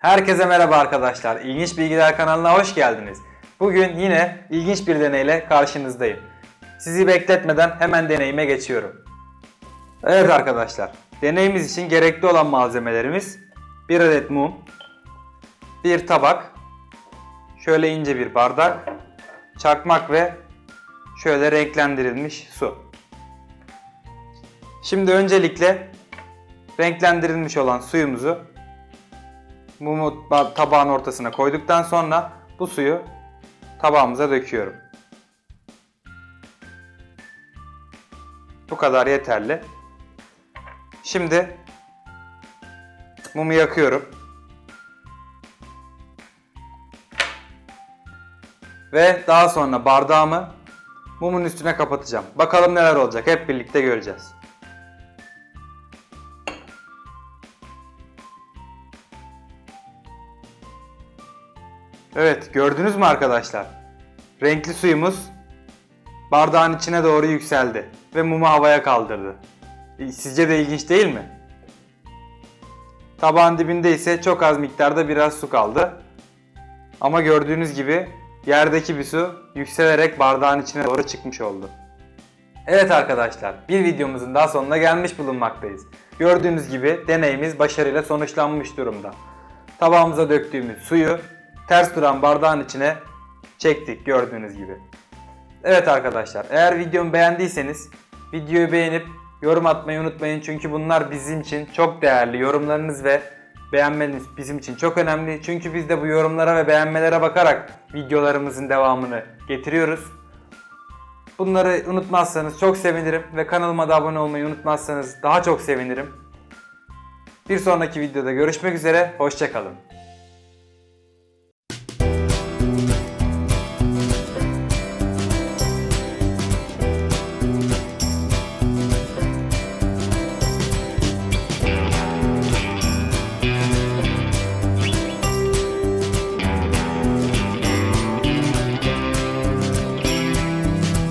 Herkese merhaba arkadaşlar. İlginç Bilgiler kanalına hoş geldiniz. Bugün yine ilginç bir deneyle karşınızdayım. Sizi bekletmeden hemen deneyime geçiyorum. Evet arkadaşlar, deneyimiz için gerekli olan malzemelerimiz bir adet mum, bir tabak, şöyle ince bir bardak, çakmak ve şöyle renklendirilmiş su. Şimdi öncelikle renklendirilmiş olan suyumuzu mumu ba- tabağın ortasına koyduktan sonra bu suyu tabağımıza döküyorum. Bu kadar yeterli. Şimdi mumu yakıyorum. Ve daha sonra bardağımı mumun üstüne kapatacağım. Bakalım neler olacak hep birlikte göreceğiz. Evet gördünüz mü arkadaşlar? Renkli suyumuz bardağın içine doğru yükseldi ve mumu havaya kaldırdı. Sizce de ilginç değil mi? Tabağın dibinde ise çok az miktarda biraz su kaldı. Ama gördüğünüz gibi yerdeki bir su yükselerek bardağın içine doğru çıkmış oldu. Evet arkadaşlar, bir videomuzun daha sonuna gelmiş bulunmaktayız. Gördüğünüz gibi deneyimiz başarıyla sonuçlanmış durumda. Tabağımıza döktüğümüz suyu ters duran bardağın içine çektik gördüğünüz gibi. Evet arkadaşlar, eğer videomu beğendiyseniz videoyu beğenip yorum atmayı unutmayın çünkü bunlar bizim için çok değerli. Yorumlarınız ve beğenmeniz bizim için çok önemli. Çünkü biz de bu yorumlara ve beğenmelere bakarak videolarımızın devamını getiriyoruz. Bunları unutmazsanız çok sevinirim ve kanalıma da abone olmayı unutmazsanız daha çok sevinirim. Bir sonraki videoda görüşmek üzere, hoşçakalın.